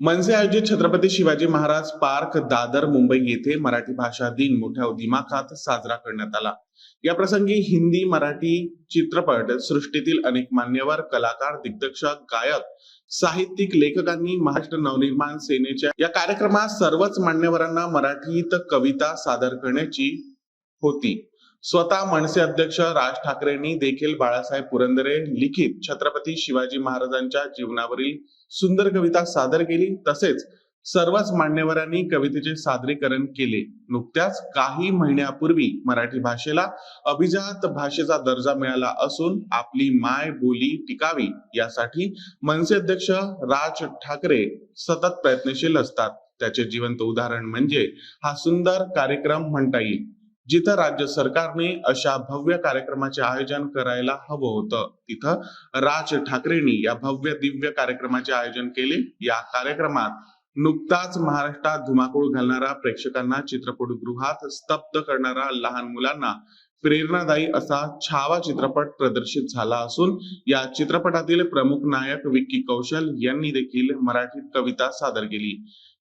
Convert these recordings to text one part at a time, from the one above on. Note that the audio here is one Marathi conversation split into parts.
मनसे आयोजित छत्रपती शिवाजी महाराज पार्क दादर मुंबई येथे मराठी भाषा दिन मोठ्या दिमाखात साजरा करण्यात आला. या प्रसंगी हिंदी मराठी चित्रपट सृष्टीतील अनेक मान्यवर कलाकार दिग्दर्शक गायक साहित्यिक लेखकांनी महाराष्ट्र नवनिर्माण सेनेच्या या कार्यक्रमात सर्वच मान्यवरांना मराठीत कविता सादर करण्याची होती. स्वतः मनसे अध्यक्ष राज ठाकरेंनी देखील बाळासाहेब पुरंदरे लिखित छत्रपती शिवाजी महाराजांच्या जीवनावरील सुंदर कविता सादर केली. तसेच सर्वच मान्यवरांनी कवितेचे सादरीकरण केले. नुकत्याच काही महिन्यापूर्वी मराठी भाषेला अभिजात भाषेचा दर्जा मिळाला असून आपली माय बोली टिकावी यासाठी मनसे अध्यक्ष राज ठाकरे सतत प्रयत्नशील असतात. त्याचे जिवंत उदाहरण म्हणजे हा सुंदर कार्यक्रम म्हणता येईल. जिथं राज्य सरकारने अशा भव्य कार्यक्रमाचे आयोजन करायला हवं होतं तिथं राज ठाकरेंनी या भव्य दिव्य कार्यक्रमाचे आयोजन केले. या कार्यक्रमात नुकताच महाराष्ट्रात धुमाकूळ घालणारा प्रेक्षकांना चित्रपटगृहात स्तब्ध करणारा लहान मुलांना प्रेरणादायी असा छावा चित्रपट प्रदर्शित झाला असून या चित्रपटातील प्रमुख नायक विक्की कौशल यांनी देखील मराठीत कविता सादर केली.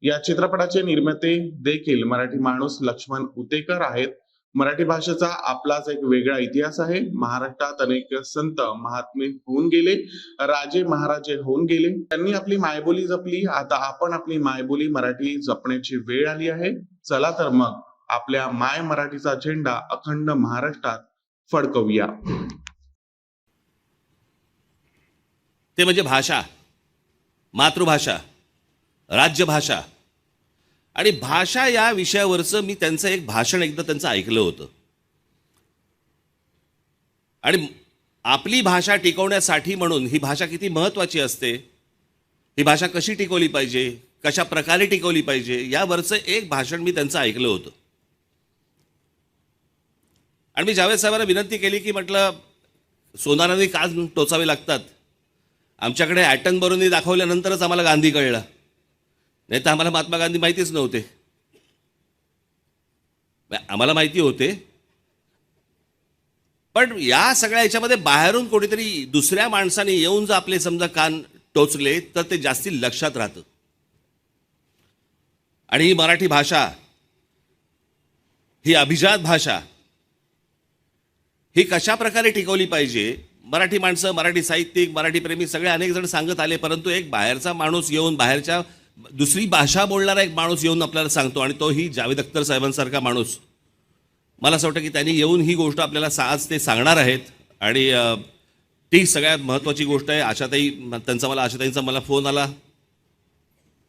या चित्रपटाचे निर्माते देखील मराठी माणूस लक्ष्मण उतेकर आहेत. मराठी भाषेचा आपलाच एक वेगळा इतिहास आहे. महाराष्ट्रात अनेक संत महात्मे होऊन गेले राजे महाराजे होऊन गेले. त्यांनी आपली मायबोली जपली. आता आपण आपली मायबोली मराठी जपण्याची वेळ आली आहे. चला तर मग आपल्या माय मराठीचा झेंडा अखंड महाराष्ट्रात फडकवूया. ते म्हणजे भाषा मातृभाषा राज्यभाषा. आणि भाषा या विषयावरचं मी त्यांचं एक भाषण एकदा त्यांचं ऐकलं होतं. आणि आपली भाषा टिकवण्यासाठी म्हणून ही भाषा किती महत्त्वाची असते ही भाषा कशी टिकवली पाहिजे कशा प्रकारे टिकवली पाहिजे यावरचं एक भाषण मी त्यांचं ऐकलं होतं. आणि मी जावेद साहेबांना विनंती केली की म्हटलं सोनारांनी का टोचावे लागतात. आमच्याकडे ॲटन बरोनी दाखवल्यानंतरच आम्हाला गांधी कळला. नाही तर आम्हाला महात्मा गांधी माहितीच नव्हते. आम्हाला माहिती होते. पण या सगळ्या याच्यामध्ये बाहेरून कोणीतरी दुसऱ्या माणसाने येऊन जर आपले समजा कान टोचले तर ते जास्ती लक्षात राहतं. आणि ही मराठी भाषा ही अभिजात भाषा ही कशा प्रकारे टिकवली पाहिजे? मराठी माणसं मराठी साहित्यिक मराठी प्रेमी सगळे अनेक जण सांगत आले परंतु एक बाहेरचा माणूस येऊन बाहेरच्या दुसरी भाषा बोलणारा एक माणूस येऊन आपल्याला सांगतो आणि तोही जावेद अख्तर साहेबांसारखा माणूस. मला असं वाटतं की त्यांनी येऊन ही गोष्ट आपल्याला सहज आज ते सांगणार आहेत आणि ती सगळ्यात महत्त्वाची गोष्ट आहे. आशाताई त्यांचा मला आशाताईंचा मला फोन आला.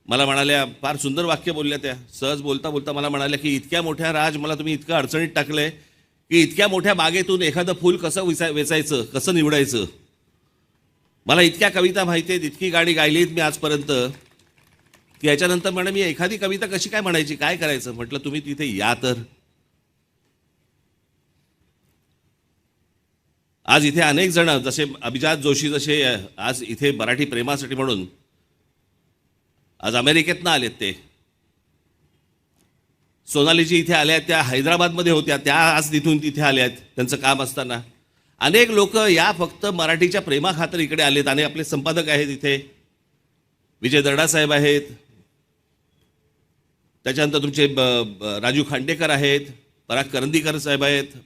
मला म्हणाल्या फार सुंदर वाक्य बोलल्या त्या. सहज बोलता बोलता मला म्हणाल्या की इतक्या मोठ्या राज मला तुम्ही इतकं अडचणीत टाकलंय की इतक्या मोठ्या बागेतून एखादं फूल कसं विचाय वेचायचं कसं निवडायचं? मला इतक्या कविता माहिती आहेत इतकी गाणी गायली आहेत मी आजपर्यंत. याच्यानंतर म्हणे मी एखादी कविता कशी काय म्हणायची? काय करायचं? म्हटलं तुम्ही तिथे या तर. आज इथे अनेक जण जसे अभिजात जोशी जसे आज इथे मराठी प्रेमासाठी म्हणून आज अमेरिकेतनं आलेत ते. सोनालीजी इथे आल्या त्या हैदराबादमध्ये होत्या त्या आज तिथून तिथे आल्या आहेत त्यांचं काम असताना. अनेक लोक या फक्त मराठीच्या प्रेमाखातर इकडे आलेत आणि आपले संपादक आहेत इथे. विजय दर्डा साहेब आहेत त्याच्यानंतर तुमचे ब- ब- राजू खांडेकर आहेत पराग करंदीकर साहेब आहेत